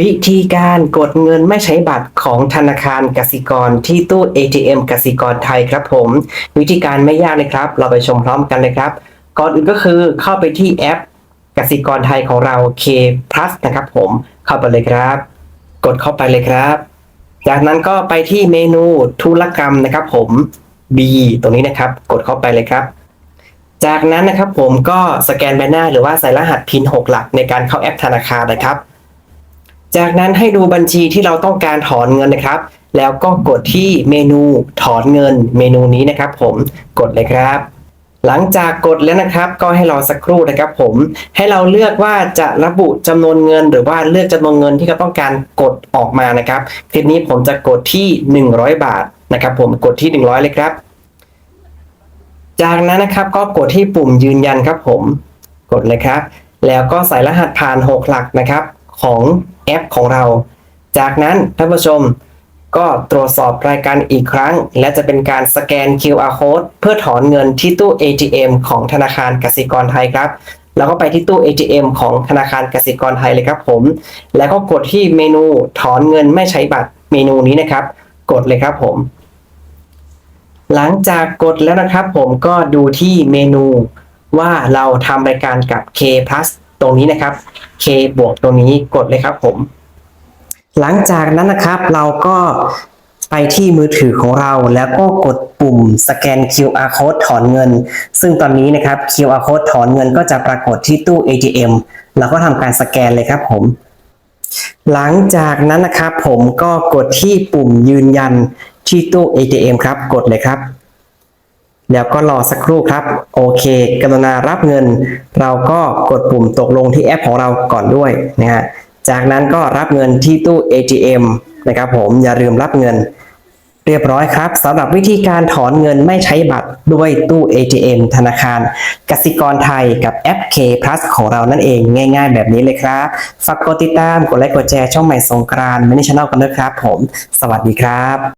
วิธีการกดเงินไม่ใช้บัตรของธนาคารกสิกรที่ตู้ ATM กสิกรไทยครับผม วิธีการไม่ยากเลยครับ เราไปชมพร้อมกันเลยครับ ก่อนอื่นก็คือเข้าไปที่แอปกสิกรไทยของเรา K Plus นะครับผมเข้าไปเลยครับ กดเข้าไปเลยครับ จากนั้นก็ไปที่เมนูธุรกรรมนะครับผม B ตรงนี้นะครับ กดเข้าไปเลยครับ จากนั้นนะครับผมก็สแกนใบหน้าหรือว่าใส่รหัสพิน 6 หลักในการเข้าแอปธนาคารนะครับ จากนั้นให้ดูบัญชีที่เราต้องการถอนเงินนะครับ แล้วก็กดที่เมนูถอนเงินเมนูนี้นะครับ ผมกดเลยครับ หลังจากกดแล้วนะครับ ก็ให้รอสักครู่นะครับ ผมให้เราเลือกว่าจะระบุจำนวนเงิน หรือว่าเลือกจำนวนเงินที่เราต้องการกดออกมานะครับคลิปนี้ผมจะกดที่ 100 บาทนะครับ ผมกดที่ 100 เลยครับ จากนั้นนะครับก็กดที่ปุ่มยืนยันครับ ผม กดเลยครับ แล้วก็ใส่รหัสผ่าน 6 หลักนะครับ ของแอปของเรา จากนั้นท่านผู้ชมก็ตรวจสอบรายการอีกครั้ง และจะเป็นการสแกน QR code เพื่อถอนเงินที่ตู้ ATM ของธนาคารกสิกรไทยครับแล้วก็ไปที่ตู้ ATM ของธนาคารกสิกรไทยเลยครับผม แล้วก็กดที่เมนูถอนเงินไม่ใช้บัตรเมนูนี้นะครับ กดเลยครับผม หลังจากกดแล้วนะครับผมก็ดูที่เมนูว่าเราทำรายการกับ K plus ตรงนี้นะครับ K บวกตรงนี้กดเลยครับผม หลังจากนั้นนะครับเราก็ไปที่มือถือของเราแล้วก็กดปุ่มสแกน QR code ถอนเงิน ซึ่งตอนนี้นะครับ QR code ถอนเงินก็จะปรากฏที่ตู้ ATM เราก็ทำการสแกนเลยครับผม หลังจากนั้นนะครับผมก็กดที่ปุ่มยืนยันที่ตู้ ATM ครับ กดเลยครับ แล้วก็รอสักครู่ครับ โอเคกรุณารับเงิน เราก็กดปุ่มตกลงที่แอปของเราก่อนด้วยนะฮะจากนั้นก็รับเงินที่ตู้ ATM นะครับผมอย่าลืมรับเงิน เรียบร้อยครับสำหรับวิธีการถอนเงินไม่ใช้บัตรด้วยตู้ ATM ธนาคาร กสิกรไทยกับแอป K Plus ของเรานั่นเองง่ายๆ แบบนี้เลยครับฝากกดติดตามกดไลค์กดแชร์ช่องใหม่สงกรานต์ไม่ได้ชแนลกันด้วยครับผม สวัสดีครับ